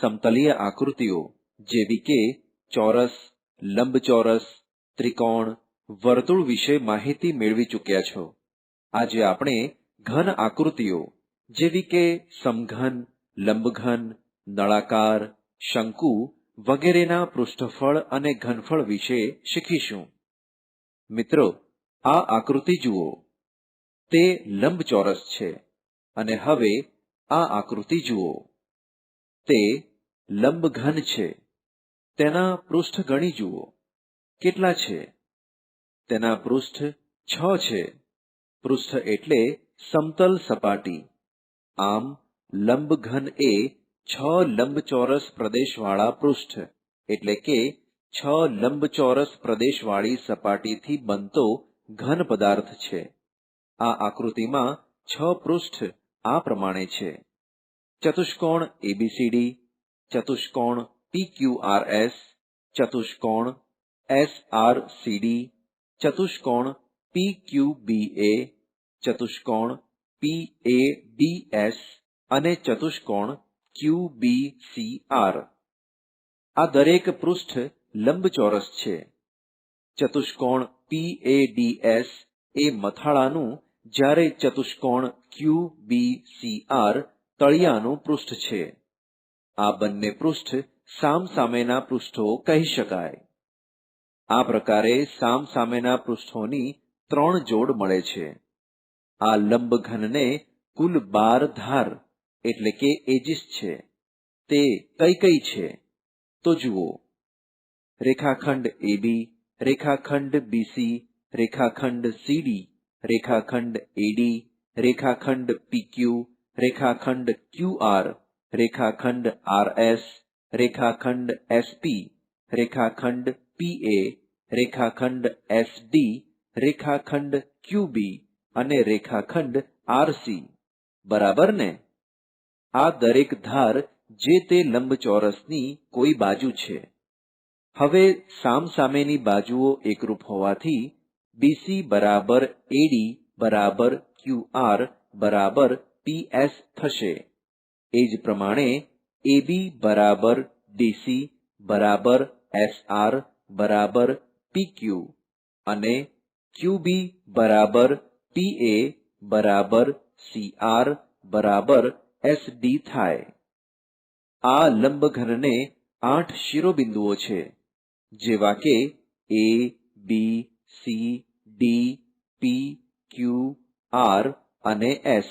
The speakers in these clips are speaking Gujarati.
સમતલીય આકૃતિઓ જેવી કે ચોરસ, લંબચોરસ, ત્રિકોણ, વર્તુળ વિશે માહિતી મેળવી ચૂક્યા છો. આજે આપણે ઘન આકૃતિઓ જેવી કે સમઘન, લંબઘન, નળાકાર, શંકુ વગેરેના પૃષ્ઠફળ અને ઘનફળ વિશે શીખીશું. મિત્રો, આ આકૃતિ જુઓ. તે લંબચોરસ છે. અને હવે આ આકૃતિ જુઓ. તે લંબઘન છે. તેના પૃષ્ઠ ગણી જુઓ. કેટલા છે? તેના પૃષ્ઠ છ છે. પૃષ્ઠ એટલે સમતલ સપાટી. આમ લંબઘન એ છ લંબચોરસ પ્રદેશવાળા પૃષ્ઠ, એટલે કે છ લંબચોરસ પ્રદેશવાળી સપાટીથી બનતો ઘન પદાર્થ છે. આ આકૃતિમાં છ પૃષ્ઠ આ પ્રમાણે છે. ચતુષ્કોણ એબીસીડી ચતુષ્કોણ પીક્યુઆરએસ ચતુષ્કોણ એસઆરસીડી ચતુષ્કોણ પીક્યુબીએ ચતુષ્કોણ પીએડીએસ અને ચતુષ્કોણ ક્યુબીસીઆર આ દરેક પૃષ્ઠ લંબચોરસ છે. ચતુષ્કોણ પીએડીએસ એ મથાળાનું જ્યારે ચતુષ્કોણ ક્યુબીસીઆર તળિયાનું પૃષ્ઠ છે. આ બંને પૃષ્ઠ સામસામેના પૃષ્ઠો કહી શકાય. આ પ્રકારે સામસામેના પૃષ્ઠોની ત્રણ જોડ મળે છે. આ લંબઘનને કુલ બાર ધાર એટલે કે એજીસ છે. તે કઈ કઈ છે. તો જુઓ. રેખાખંડ એબી રેખાખંડ બીસી રેખાખંડ સીડી રેખાખંડ એડી રેખાખંડ પીક્યુ રેખાખંડ ક્યુઆર રેખાખંડ આરએસ રેખાખંડ એસપી રેખાખંડ પીએ રેખાખંડ એસડી રેખાખંડ ક્યુબી અને રેખાખંડ આરસી બરાબર ને? આ દરેક ધાર જે તે લંબચોરસની કોઈ બાજુ છે. હવે સામસામેની બાજુઓ એકરૂપ હોવાથી બીસી બરાબર એડી બરાબર ક્યુઆર બરાબર પીએસ થશે. એ જ પ્રમાણે એબી બરાબર ડીસી બરાબર એસઆર બરાબર પીક્યુ અને ક્યુબી બરાબર પીએ બરાબર સીઆર બરાબર એસડી થાય. આ લંબઘનને આઠ શિરોબિંદુઓ છે, જેવા કે A B C D P Q R અને એસ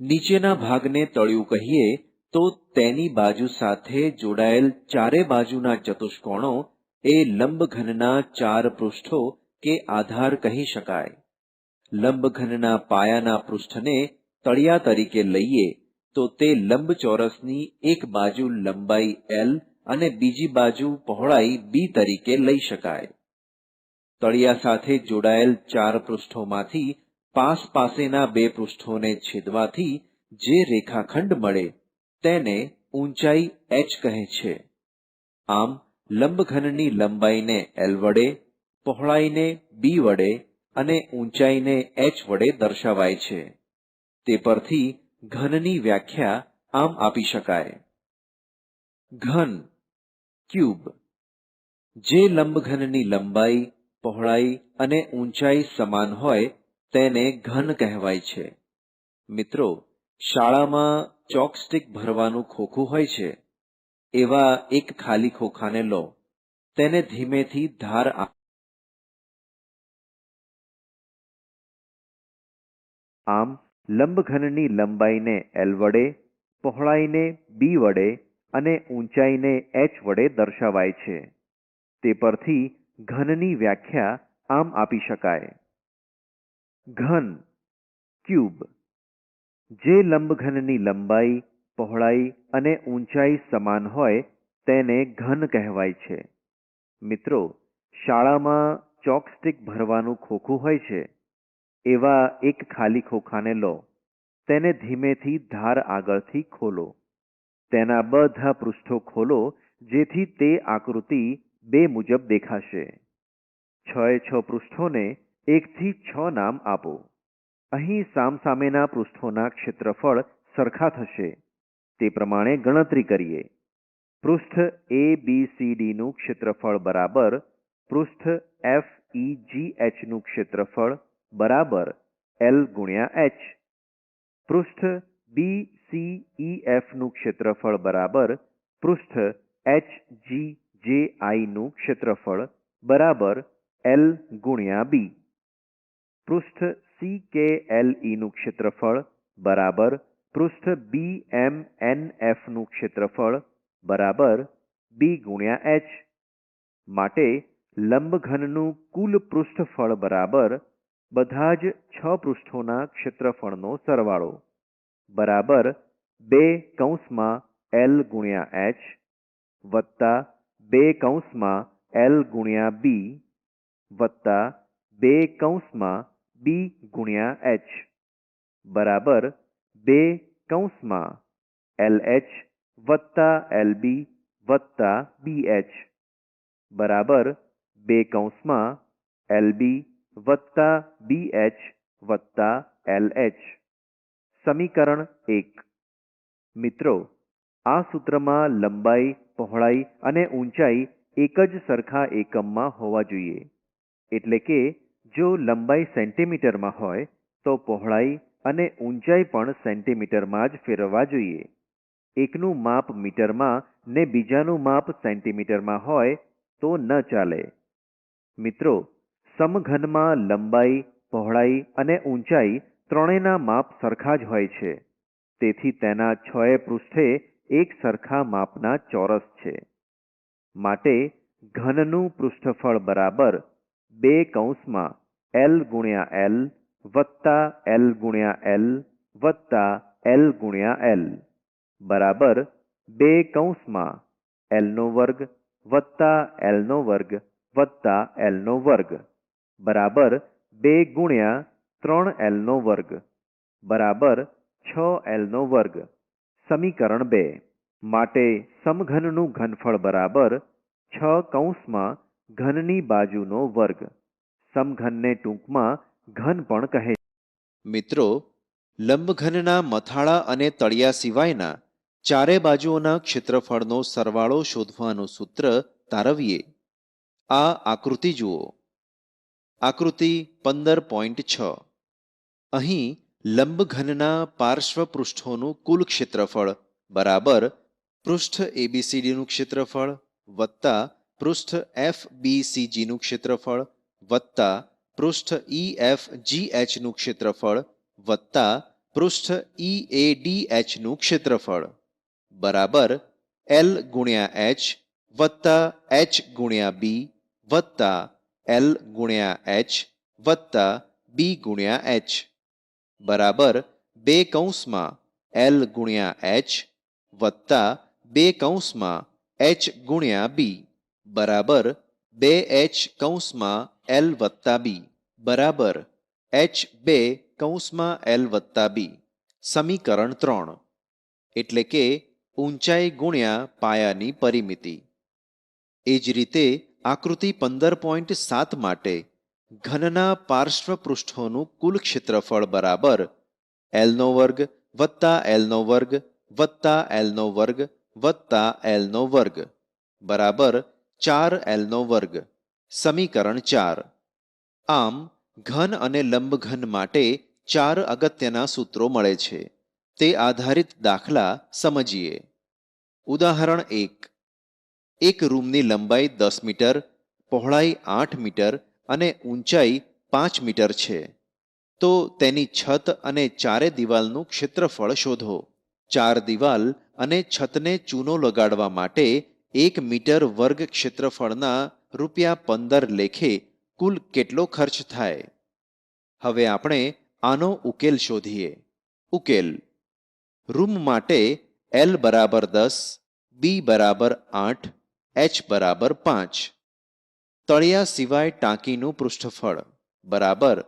નીચેના ભાગને તળિયું કહીએ તો તેની બાજુ સાથે જોડાયેલ ચારે બાજુના ચતુષ્કોણો એ લંબઘનના ચાર પૃષ્ઠો કે આધાર કહી શકાય. લંબઘનના પાયાના પૃષ્ઠને તળિયા તરીકે લઈએ તો તે લંબચોરસની એક બાજુ લંબાઈ એલ અને બીજી બાજુ પહોળાઈ બી તરીકે લઈ શકાય. તળિયા સાથે જોડાયેલ ચાર પૃષ્ઠોમાંથી પાસ પાસેના બે પૃષ્ઠોને છેદવાથી જે રેખાખંડ મળે તેને ઊંચાઈ એચ કહે છે. આમ લંબઘનની લંબાઈને એલ વડે, પહોળાઈને બી વડે અને ઊંચાઈને એચ વડે દર્શાવાય છે. તે પરથી ઘનની વ્યાખ્યા આમ આપી શકાય. ઘન, ક્યુબ. જે લંબઘનની લંબાઈ, પહોળાઈ અને ઊંચાઈ સમાન હોય તેને ઘન કહેવાય છે. મિત્રો, શાળામાં ચોકસ્ટિક ભરવાનું ખોખું હોય છે. એવા એક ખાલી ખોખાને લો. તેને ધીમેથી ધાર આમ લંબઘનની લંબાઈને એલ વડે, પહોળાઈને બી વડે અને ઊંચાઈને એચ વડે દર્શાવાય છે. તે પરથી ઘનની વ્યાખ્યા આમ આપી શકાય. ઘન, ક્યુબ, જે લંબઘનની લંબાઈ, પહોળાઈ અને ઊંચાઈ સમાન હોય તેને ઘન કહેવાય છે. મિત્રો, શાળામાં ચોકસ્ટિક ભરવાનું ખોખું હોય છે. એવા એક ખાલી ખોખાને લો. તેને ધીમેથી ધાર આગળથી ખોલો. તેના બધા પૃષ્ઠો ખોલો જેથી તે આકૃતિ બે મુજબ દેખાશે. છ એ છ પૃષ્ઠોને એકથી છ નામ આપો. અહીં સામસામેના પૃષ્ઠોના ક્ષેત્રફળ સરખા થશે. તે પ્રમાણે ગણતરી કરીએ. પૃષ્ઠ એ બી સી ડીનું ક્ષેત્રફળ બરાબર, પૃષ્ઠ એફ ઈ જી એચનું ક્ષેત્રફળ બરાબર એલ ગુણ્યા એચ પૃષ્ઠ બી સી ઈ એફનું ક્ષેત્રફળ બરાબર, પૃષ્ઠ એચ જી જે આઈનું ક્ષેત્રફળ બરાબર એલ ગુણ્યા બી પૃષ્ઠ સી કે એલ ઈનું ક્ષેત્રફળ બરાબર પૃષ્ઠ બી એમ એન એફનું ક્ષેત્રફળ બરાબર બી ગુણ્યા એચ માટે લંબઘનનું કુલ પૃષ્ઠફળ બરાબર બધા જ છ પૃષ્ઠોના ક્ષેત્રફળનો સરવાળો. બરાબર બે કૌંસમાં એલ ગુણ્યા એચ વત્તા બે કૌંસમાં એલ ગુણ્યા બી વત્તા બે કૌંસમાં બી ગુણ્યા એચ બરાબર બે કૌંસમાં એલ એચ વત્તા એલ બી વત્તા બી એચ બરાબર બે કૌંસમાં એલ બી વત્તા બી એચ વત્તા એલ એચ સમીકરણ એક. મિત્રો, આ સૂત્રમાં લંબાઈ, પહોળાઈ અને ઊંચાઈ એક જ સરખા એકમમાં હોવા જોઈએ. એટલે કે જો લંબાઈ સેન્ટીમીટરમાં હોય, તો પહોળાઈ અને ઊંચાઈ પણ સેન્ટીમીટરમાં જ ફેરવવા જોઈએ. એકનું માપ મીટરમાં ને બીજાનું માપ સેન્ટીમીટરમાં હોય, તો ન ચાલે. મિત્રો, સમઘનમાં લંબાઈ, પહોળાઈ અને ઊંચાઈ ત્રણેયના માપ સરખા જ હોય છે. તેથી તેના છએ પૃષ્ઠે એક સરખા માપના ચોરસ છે. માટે ઘનનું પૃષ્ઠફળ બરાબર બે કૌંસમાં એલ ગુણ્યા એલ વત્તા એલ ગુણ્યા એલ વત્તા એલ ગુણ્યા એલ બરાબર બે કૌંસમાં એલનો વર્ગ વત્તા એલનો વર્ગ વત્તા એલનો વર્ગ. બરાબર બે ગુણ્યા ત્રણ એલનો વર્ગ. બરાબર છ એલનો વર્ગ. સમીકરણ બે. માટે સમઘનનું ઘનફળ બરાબર છ કૌંસમાં ઘનની બાજુનો વર્ગ. સમઘનને ટૂંકમાં ઘન પણ કહે મિત્રો, લંબઘનના મથાળા અને તળિયા સિવાયના ચારે બાજુઓના ક્ષેત્રફળનો સરવાળો શોધવાનું સૂત્ર તારવીએ. આ આકૃતિ જુઓ. આકૃતિ પંદર પોઈન્ટ છ. અહીં લંબઘનના પાર્શ્વ પૃષ્ઠોનું કુલ ક્ષેત્રફળ બરાબર પૃષ્ઠ એબીસીડીનું ક્ષેત્રફળ વત્તા પૃષ્ઠ એફ બી સીજીનું ક્ષેત્રફળ વત્તા પૃષ્ઠ ઈ એફ જી એચનું ક્ષેત્રફળ વત્તા પૃષ્ઠ ઈ એ ડી એચનું ક્ષેત્રફળ. બરાબર એલ ગુણ્યા એચ વત્તા એચ ગુણ્યા બી વત્તા એલ ગુણ્યા એચ વત્તા બી ગુણ્યા એચ બરાબર બે કૌંસમાં એલ ગુણ્યા એચ વત્તા બે કૌંસમાં એચ ગુણ્યા બી બરાબર બે એચ કૌંસમાં એલ વત્તા બી, બરાબર. એચ બે કૌંસમાં એલ વત્તા બી, સમીકરણ ત્રણ. એટલે કે ઊંચાઈ ગુણ્યા પાયાની પરિમિતિ. એ જ રીતે આકૃતિ પંદર પોઈન્ટ સાત માટે ઘનના પાર્શ્વ પૃષ્ઠોનું કુલ ક્ષેત્રફળ બરાબર એલનો વર્ગ વત્તા એલનો વર્ગ વત્તા એલનો વર્ગ વત્તા એલનો વર્ગ, બરાબર. ચાર એલનો વર્ગ. સમીકરણ ચાર. આમ, ઘન અને લંબઘન માટે ચાર અગત્યના સૂત્રો મળે છે. તે આધારિત દાખલા સમજીએ. ઉદાહરણ એક. એક રૂમની લંબાઈ દસ મીટર, પહોળાઈ આઠ મીટર અને ઊંચાઈ પાંચ મીટર છે. તો તેની છત અને ચારે દિવાલનું ક્ષેત્રફળ શોધો. ચાર દિવાલ અને છતને ચૂનો લગાડવા માટે એક મીટર વર્ગ ક્ષેત્રફળના રૂપિયા પંદર લેખે કુલ કેટલો ખર્ચ થાય? હવે આપણે આનો ઉકેલ શોધીએ. ઉકેલ. રૂમ માટે એલ બરાબર દસ બી બરાબર આઠ એચ બરાબર પાંચ. તળિયા સિવાય ટાંકીનું પૃષ્ઠફળ. બરાબર.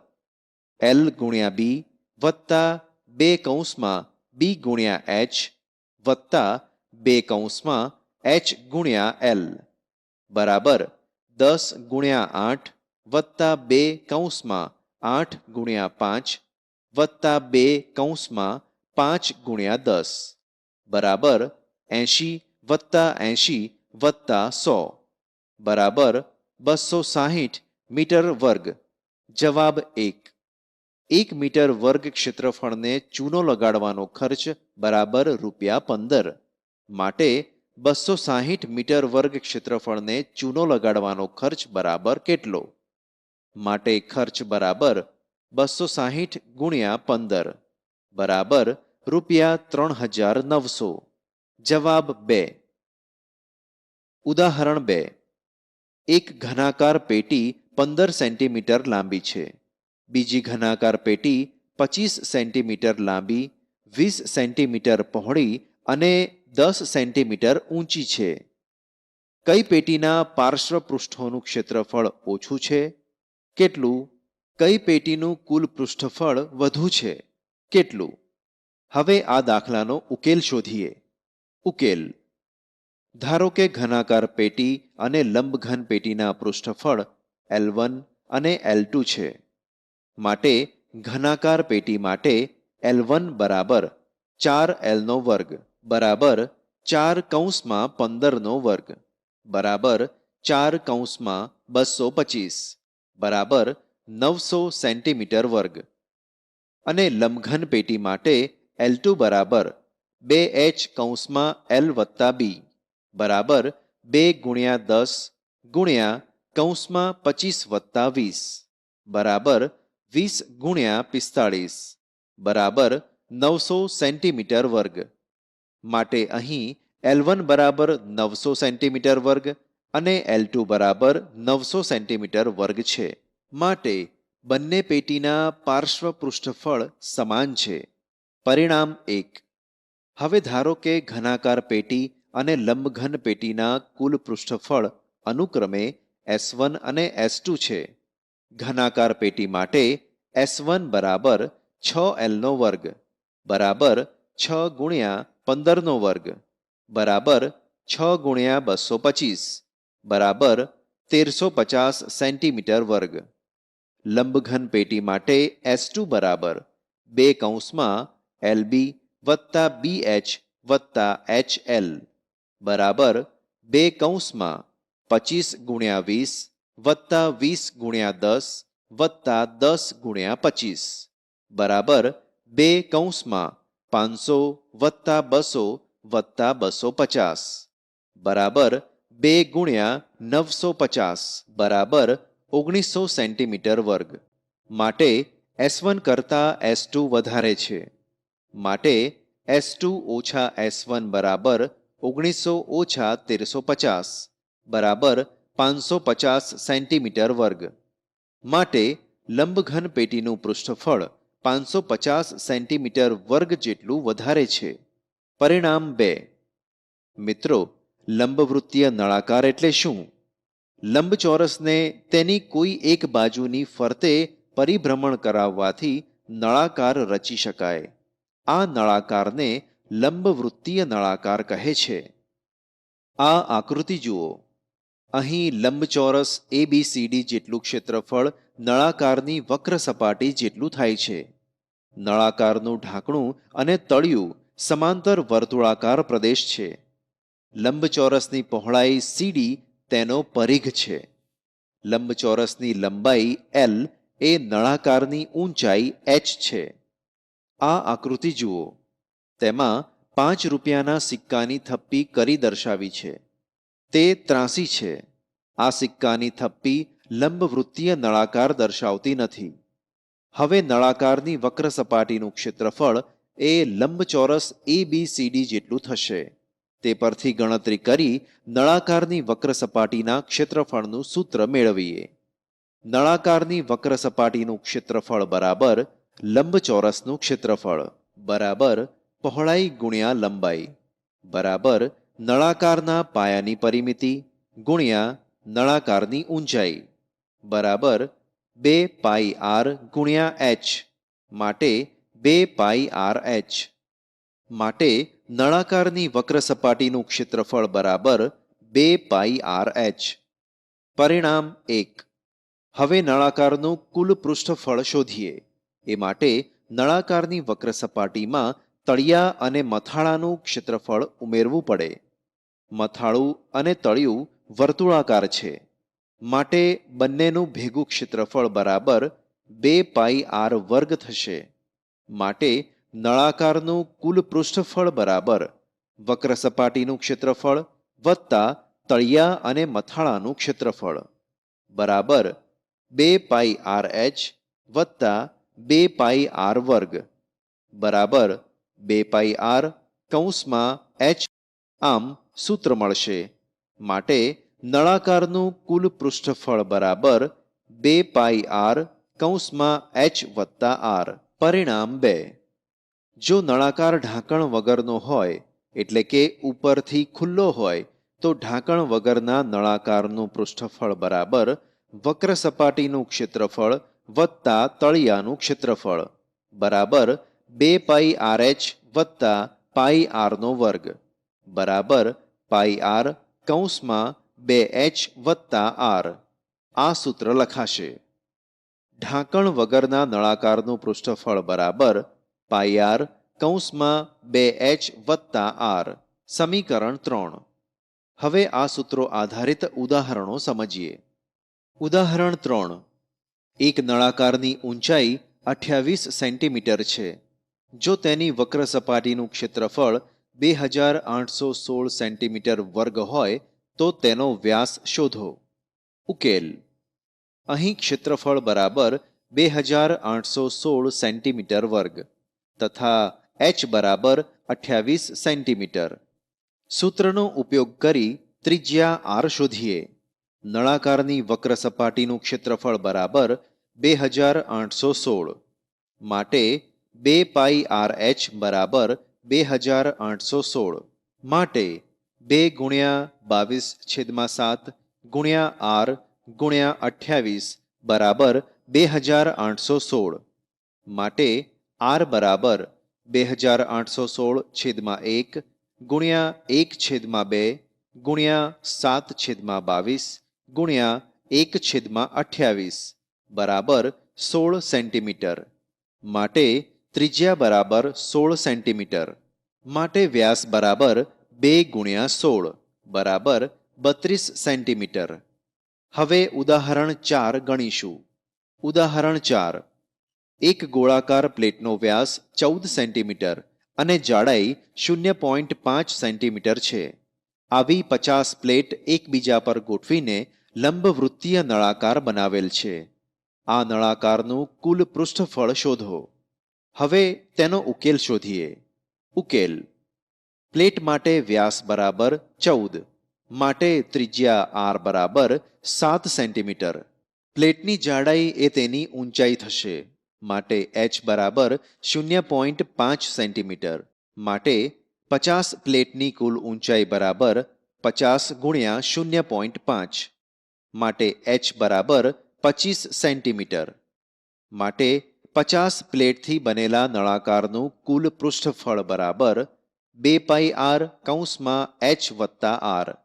એલ ગુણ્યા બી વત્તા બે કૌંસમાં બી ગુણ્યા એચ વત્તા બે કૌંસમાં એચ ગુણ્યા એલ બરાબર દસ ગુણ્યા આઠ વત્તા બે કૌંસમાં આઠ ગુણ્યા પાંચ વત્તા બે કૌંસમાં પાંચ ગુણ્યા દસ. બરાબર એંશી વત્તા એંશી વત્તા સો. બરાબર બસો સાહીઠ મીટર વર્ગ. જવાબ એક. એક મીટર વર્ગ ક્ષેત્રફળને ચૂનો લગાડવાનો ખર્ચ બરાબર રૂપિયા પંદર. માટે બસો સાહીઠ મીટર વર્ગ ક્ષેત્રફળને ચૂનો લગાડવાનો ખર્ચ બરાબર કેટલો? માટે ખર્ચ બરાબર બસો સાહીઠ ગુણ્યા પંદર બરાબર રૂપિયા ત્રણ હજાર નવસો. જવાબ બે. ઉદાહરણ બે. એક ઘનાકાર પેટી પંદર સેન્ટીમીટર લાંબી છે. બીજી ઘનાકાર પેટી પચીસ સેન્ટીમીટર લાંબી, વીસ સેન્ટીમીટર પહોળી અને દસ સેન્ટીમીટર ઊંચી છે. કઈ પેટીના પાર્શ્વ પૃષ્ઠોનું ક્ષેત્રફળ ઓછું છે? કેટલું? કઈ પેટીનું કુલ પૃષ્ઠફળ વધુ છે? કેટલું? હવે આ દાખલાનો ઉકેલ શોધીએ. ઉકેલ. ધારો કે ઘનાકાર પેટી અને લંબઘન પેટીના પૃષ્ઠફળ એલ વન અને એલ ટુ છે. માટે ઘનાકાર પેટી માટે એલ વન બરાબર ચાર એલનો વર્ગ. બરાબર ચાર કૌંસમાં પંદરનો વર્ગ. બરાબર ચાર કૌંસમાં બસો પચીસ. બરાબર નવસો સેન્ટીમીટર વર્ગ. અને લંબઘન પેટી માટે એલ ટુ બરાબર બે એચ કૌંસમાં એલ વત્તા બી. બરાબર બે ગુણ્યા દસ ગુણ્યા કૌંસમાં પચીસ વત્તા વીસ. બરાબર વીસ ગુણ્યા પિસ્તાળીસ. બરાબર નવસો સેન્ટીમીટર વર્ગ. માટે અહીં એલ વન બરાબર નવસો સેન્ટીમીટર વર્ગ અને એલ ટુ બરાબર નવસો સેન્ટીમીટર વર્ગ છે. માટે બંને પેટીના પાર્શ્વ પૃષ્ઠફળ સમાન છે. પરિણામ એક. હવે ધારો કે ઘનાકાર પેટી અને લંબઘન પેટીના કુલ પૃષ્ઠફળ અનુક્રમે એસ વન અને એસ છે. ઘનાકાર પેટી માટે એસ વન બરાબર છ એલનો વર્ગ બરાબર છ ગુણ્યા પંદરનો વર્ગ બરાબર છ ગુણ્યા બસો પચીસ બરાબર તેરસો પચાસ સેન્ટીમીટર વર્ગ. લંબઘન પેટી માટે એસ ટુ બરાબર બે કૌંસમાં એલ બી વત્તા બી એચ વત્તા એચ એલ બરાબર બે કૌંસમાં પચીસ ગુણ્યા વીસ વત્તા વીસ ગુણ્યા દસ વત્તા દસ ગુણ્યા પચીસ બરાબર બે કૌંસમાં પાંચસો વત્તા બસો વત્તા બસો પચાસ. બરાબર બે ગુણ્યા નવસો પચાસ બરાબર ઓગણીસો સેન્ટીમીટર વર્ગ. માટે એસ વન કરતાં એસ ટુ વધારે છે. માટે એસ ટુ ઓછા એસ વન બરાબર ઓગણીસો ઓછા તેરસો પચાસ બરાબર પાંચસો પચાસ સેન્ટીમીટર વર્ગ. માટે લંબઘન પેટીનું પૃષ્ઠફળ પાંચસો પચાસ સેન્ટીમીટર વર્ગ જેટલું વધારે છે. પરિણામ બે. મિત્રો, લંબવૃત્તીય નળાકાર એટલે શું? લંબચોરસને તેની કોઈ એક બાજુની ફરતે પરિભ્રમણ કરાવવાથી નળાકાર રચી શકાય. આ નળાકારને લંબવૃત્તીય નળાકાર કહે છે. આ આકૃતિ જુઓ. અહીં લંબચોરસ એબીસીડી જેટલું ક્ષેત્રફળ નળાકારની વક્ર સપાટી જેટલું થાય છે. નળાકારનું ઢાંકણું અને તળિયું સમાંતર વર્તુળાકાર પ્રદેશ છે. લંબચોરસની પહોળાઈ સીડી તેનો પરિઘ છે. લંબચોરસની લંબાઈ એલ એ નળાકારની ઊંચાઈ એચ છે. આ આકૃતિ જુઓ. તેમાં પાંચ રૂપિયાના સિક્કાની થપ્પી કરી દર્શાવી છે. તે ત્રાસી છે. આ સિક્કાની થપ્પી લંબવૃત્તીય નળાકાર દર્શાવતી નથી. હવે નળાકારની વક્ર સપાટીનું ક્ષેત્રફળ એ લંબચોરસ એ બી સીડી જેટલું થશે. તે પરથી ગણતરી કરી નળાકારની વક્ર સપાટીના ક્ષેત્રફળનું સૂત્ર મેળવીએ. નળાકારની વક્ર સપાટીનું ક્ષેત્રફળ બરાબર લંબચોરસનું ક્ષેત્રફળ બરાબર પહોળાઈ ગુણ્યા લંબાઈ બરાબર નળાકારના પાયાની પરિમિતિ ગુણ્યા નળાકારની ઊંચાઈ બરાબર બે પાઈ આર ગુણ્યા એચ માટે બે પાઈ આર એચ માટે નળાકારની વક્ર સપાટીનું ક્ષેત્રફળ બરાબર બે પાઈ આર એચ. પરિણામ એક. હવે નળાકારનું કુલ પૃષ્ઠફળ શોધીએ. એ માટે નળાકારની વક્ર સપાટીમાં તળિયા અને મથાળાનું ક્ષેત્રફળ ઉમેરવું પડે. મથાળું અને તળિયું વર્તુળાકાર છે. માટે બંનેનું ભેગું ક્ષેત્રફળ બરાબર બે પાઈ આર વર્ગ થશે. માટે નળાકારનું કુલ પૃષ્ઠફળ બરાબર વક્ર સપાટીનું ક્ષેત્રફળ વત્તા તળિયા અને મથાળાનું ક્ષેત્રફળ. બરાબર બે પાઈ આર એચ વત્તા બે પાઈ આર વર્ગ. બરાબર બે પાઈ આર કૌંસમાં એચ આમ સૂત્ર મળશે. માટે નળાકારનું કુલ પૃષ્ઠફળ બરાબર બે પાઈ આર કૌંસમાં એચ વત્તા આર. પરિણામ બે. જો નળાકાર ઢાંકણ વગરનો હોય, એટલે કે ઉપરથી ખુલ્લો હોય, તો ઢાંકણ વગરના નળાકારનું પૃષ્ઠફળ બરાબર વક્ર સપાટીનું ક્ષેત્રફળ વત્તા તળિયાનું ક્ષેત્રફળ. બરાબર બે પાઈ આર એચ વત્તા પાઈ આરનો વર્ગ. બરાબર પાઈ આર કૌંસમાં બે એચ વત્તા આર. આ સૂત્ર લખાશે. ઢાંકણ વગરના નળાકારનું પૃષ્ઠફળ બરાબર પાઈ આર કૌંસમાં બે એચ વત્તા આર. સમીકરણ ત્રણ. હવે આ સૂત્રો આધારિત ઉદાહરણો સમજીએ. ઉદાહરણ ત્રણ. એક નળાકારની ઊંચાઈ અઠ્યાવીસ સેન્ટીમીટર છે. જો તેની વક્ર સપાટીનું ક્ષેત્રફળ બે હજાર આઠસો સોળ સેન્ટીમીટર વર્ગ હોય તો તેનો વ્યાસ શોધો. ઉકેલ. અહીં ક્ષેત્રફળ બરાબર બે હજાર આઠસો સોળ સેન્ટીમીટર વર્ગ તથા એચ બરાબર અઠ્યાવીસ સેન્ટીમીટર. સૂત્રનો ઉપયોગ કરી ત્રિજ્યા આર શોધીએ. નળાકારની વક્ર સપાટીનું ક્ષેત્રફળ બરાબર બે હજાર આઠસો સોળ. માટે બે પાઈ આર એચ બરાબર બે હજાર આઠસો સોળ. માટે બે ગુણ્યા બાવીસ છેદમાં સાત ગુણ્યા આર ગુણ્યા અઠ્યાવીસ બરાબર બે હજાર આઠસો સોળ. માટે આર બરાબર બે હજાર આઠસો સોળ છેદમાં એક ગુણ્યા એક છેદમાં બે ગુણ્યા સાત છેદમાં બાવીસ ગુણ્યા એક છેદમાં અઠ્યાવીસ બરાબર સોળ સેન્ટીમીટર. માટે ત્રિજ્યા બરાબર સોળ સેન્ટીમીટર. માટે વ્યાસ બરાબર બે ગુણ્યા સોળ, બરાબર બત્રીસ સેન્ટીમીટર. હવે ઉદાહરણ ચાર ગણીશું. ઉદાહરણ ચાર. એક ગોળાકાર પ્લેટનો વ્યાસ ચૌદ સેન્ટીમીટર અને જાડાઈ શૂન્ય પોઈન્ટ પાંચ સેન્ટીમીટર છે. આવી પચાસ પ્લેટ એકબીજા પર ગોઠવીને લંબવૃત્તીય નળાકાર બનાવેલ છે. આ નળાકારનું કુલ પૃષ્ઠફળ શોધો. હવે તેનો ઉકેલ શોધીએ. ઉકેલ. પ્લેટ માટે વ્યાસ બરાબર ચૌદ, માટે ત્રિજ્યા આર બરાબર સાત સેન્ટીમીટર. પ્લેટની જાડાઈ એ તેની ઊંચાઈ થશે, માટે એચ બરાબર શૂન્ય પોઈન્ટ પાંચ સેન્ટીમીટર, માટે પચાસ પ્લેટની કુલ ઊંચાઈ બરાબર પચાસ ગુણ્યા શૂન્ય પોઈન્ટ પાંચ, માટે એચ બરાબર પચીસ સેન્ટીમીટર, માટે પચાસ પ્લેટથી બનેલા નળાકારનું કુલ પૃષ્ઠફળ બરાબર બે પાઈ આર કૌંસમાં એચ વત્તા આર.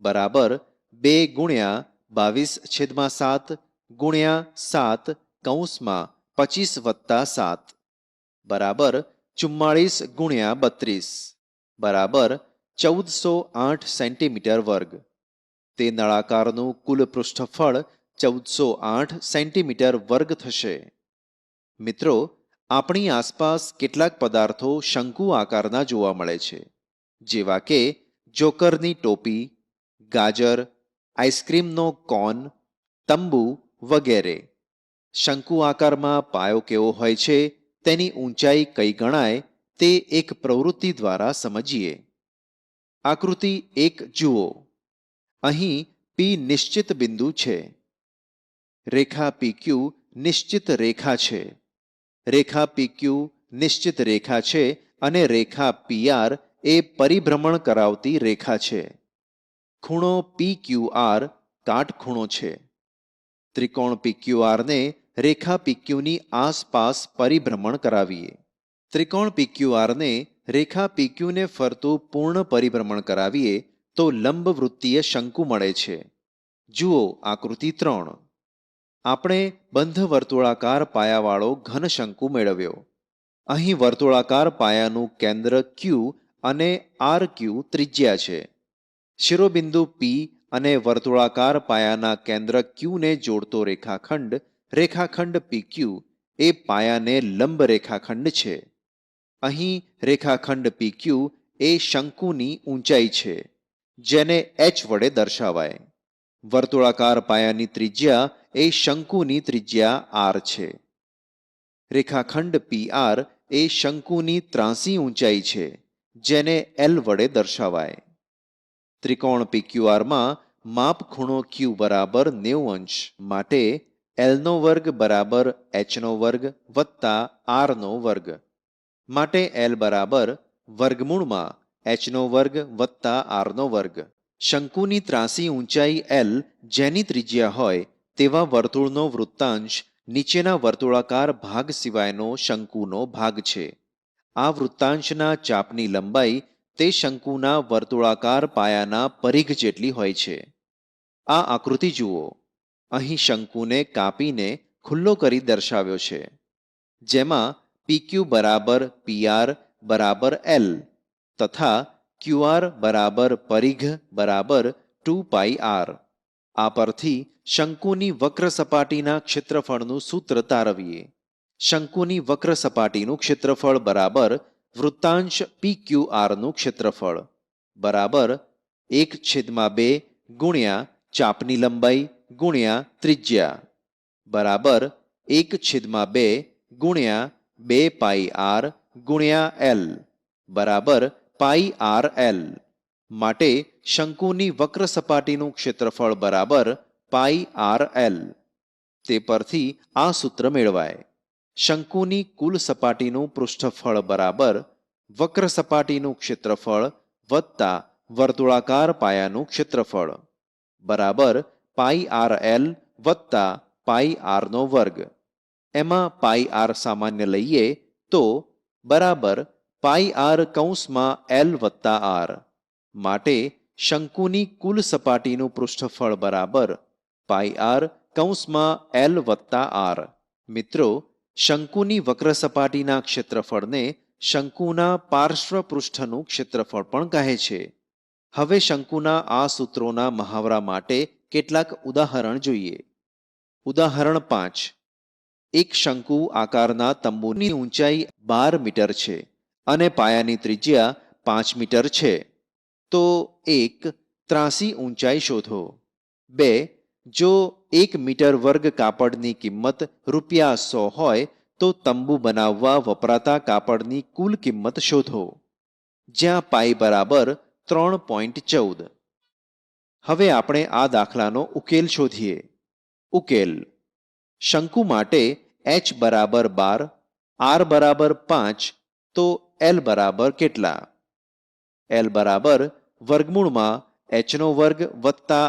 બરાબર બે ગુણ્યા બાવીસ છેદમાં સાત ગુણ્યા સાત કૌંસમાં પચીસ વત્તા સાત. બરાબર ચુમ્માળીસ ગુણ્યા બત્રીસ. બરાબર ચૌદસો આઠ સેન્ટીમીટર વર્ગ. તે નળાકારનું કુલ પૃષ્ઠફળ ચૌદસો આઠ સેન્ટીમીટર વર્ગ થશે. મિત્રો આપણી આસપાસ કેટલાક પદાર્થો શંકુ આકારના જોવા મળે છે, જેવા કે જોકરની ટોપી, ગાજર, આઈસ્ક્રીમનો કોન, તંબુ વગેરે. શંકુ આકારમાં પાયો કેવો હોય છે તેની ઊંચાઈ કઈ ગણાય તે એક પ્રવૃત્તિ દ્વારા સમજીએ. આકૃતિ એક જુઓ. અહીં પી નિશ્ચિત બિંદુ છે. રેખા પીક્યુ નિશ્ચિત રેખા છે. રેખા પીક્યુ નિશ્ચિત રેખા છે અને રેખા પીઆર એ પરિભ્રમણ કરાવતી રેખા છે. ખૂણો પીક્યુઆર ક્યુ આર કાટખૂણો છે. ત્રિકોણ પીક્યુઆરને રેખા પીક્યુની આસપાસ પરિભ્રમણ કરાવીએ. ત્રિકોણ પીક્યુઆરને રેખા પીક્યુને ફરતું પૂર્ણ પરિભ્રમણ કરાવીએ તો લંબવૃત્તીય શંકુ મળે છે. જુઓ આકૃતિ ત્રણ. આપણે બંધ વર્તુળાકાર પાયાવાળો ઘન શંકુ મેળવ્યો. અહીં વર્તુળાકાર પાયાનું કેન્દ્ર ક્યુ અને આર ક્યુ ત્રિજ્યા છે. શિરોબિંદુ પી અને વર્તુળાકાર પાયાના કેન્દ્ર ક્યુને જોડતો રેખાખંડ રેખાખંડ પીક્યુ એ પાયાને લંબ રેખાખંડ છે. અહીં રેખાખંડ પીક્યુ એ શંકુની ઊંચાઈ છે, જેને એચ વડે દર્શાવાય. વર્તુળાકાર પાયાની ત્રિજ્યા એ શંકુની ત્રિજ્યા આર છે. રેખાખંડ પી આર એ શંકુની ત્રાસી ઊંચાઈ છે, જેને એલ વડે દર્શાવાય. ત્રિકોણ પીક્યુઆરમાં માપ ખૂણો ક્યુ બરાબર નેવું અંશ માટે એલનો વર્ગ બરાબર એચનો વર્ગ વત્તા આરનો વર્ગ માટે એલ બરાબર વર્ગમૂળમાં એચનો વર્ગ વત્તા આરનો વર્ગ. શંકુની ત્રાસી ઊંચાઈ એલ જેની ત્રિજ્યા હોય તેવા વર્તુળનો વૃત્તાંશ નીચેના વર્તુળાકાર ભાગ સિવાયનો શંકુનો ભાગ છે. આ વૃત્તાંશના ચાપની લંબાઈ તે શંકુના વર્તુળાકાર પાયાના પરિઘ જેટલી હોય છે. આ આકૃતિ જુઓ. અહીં શંકુને કાપીને ખુલ્લો કરી દર્શાવ્યો છે. જેમાં પીક્યુ બરાબર પીઆર બરાબર એલ તથા ક્યુઆર બરાબર પરિઘ બરાબર ટુ પાઈ આર આ પરથી શંકુની વક્ર સપાટીના ક્ષેત્રફળનું સૂત્ર તારવીએ. શંકુની વક્ર સપાટીનું ક્ષેત્રફળ બરાબર વૃત્તાંશ પી ક્યુ ક્ષેત્રફળ. બરાબર એક છેદમાં બે ગુણ્યા ચાપની લંબાઈ ગુણ્યા ત્રિજ્યા. બરાબર એક છેદમાં બે ગુણ્યા બે પાઈ આર ગુણ્યા એલ. બરાબર પાઈ આર એલ. માટે શંકુની વક્ર સપાટીનું ક્ષેત્રફળ બરાબર પાઈ આર એલ. તે પરથી આ સૂત્ર મેળવાય. શંકુની કુલ સપાટીનું પૃષ્ઠફળ બરાબર વક્ર સપાટીનું ક્ષેત્રફળ વત્તા વર્તુળાકાર પાયાનું ક્ષેત્રફળ. બરાબર પાઈ આર એલ વત્તા પાઈ આરનો વર્ગ. એમાં પાઈ આર સામાન્ય લઈએ તો બરાબર પાઈ આર કૌંસમાં એલ વત્તા આર. માટે શંકુની કુલ સપાટીનું પૃષ્ઠફળ બરાબર પાઈ આર કૌંસમાં એલ વત્તા આર. મિત્રો, શંકુની વક્ર સપાટીના ક્ષેત્રફળને શંકુના પાર્શ્વ પૃષ્ઠનું ક્ષેત્રફળ પણ કહે છે. હવે શંકુના આ સૂત્રોના મહાવરા માટે કેટલાક ઉદાહરણ જોઈએ. ઉદાહરણ પાંચ. એક શંકુ આકારના તંબુની ઊંચાઈ બાર મીટર છે અને પાયાની ત્રિજ્યા પાંચ મીટર છે. તો એક ત્રાસી ઊંચાઈ શોધો. બે, જો એક મીટર વર્ગ કાપડની કિંમત રૂપિયા સો હોય, તો તંબુ બનાવવા વપરાતા કાપડની કુલ કિંમત શોધો. જ્યાં પાઈ બરાબર ત્રણ પોઈન્ટ ચૌદ. હવે આપણે આ દાખલાનો ઉકેલ શોધીએ. ઉકેલ. શંકુ માટે એચ બરાબર બાર, આર બરાબર પાંચ, તો એલ બરાબર કેટલા? એલ બરાબર વર્ગમૂળમાં એચનો વર્ગ વત્તા